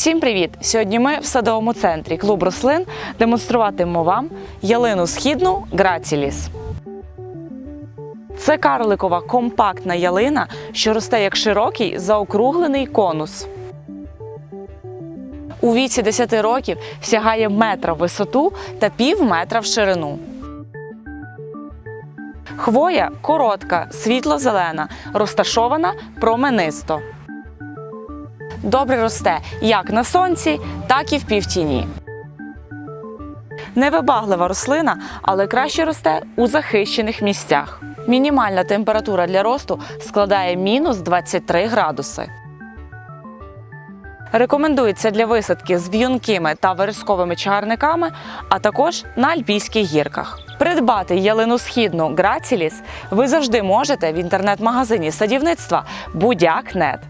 Всім привіт! Сьогодні ми в садовому центрі клуб рослин демонструватимемо вам ялину східну Граціліс. Це карликова компактна ялина, що росте як широкий заокруглений конус. У віці 10 років сягає метра в висоту та пів метра в ширину. Хвоя коротка, світло-зелена, розташована променисто. Добре росте як на сонці, так і в півтіні. Невибаглива рослина, але краще росте у захищених місцях. Мінімальна температура для росту складає мінус 23 градуси. Рекомендується для висадки з в'юнкими та вересковими чагарниками, а також на альпійських гірках. Придбати ялину східну Граціліс ви завжди можете в інтернет-магазині садівництва Будяк.нет.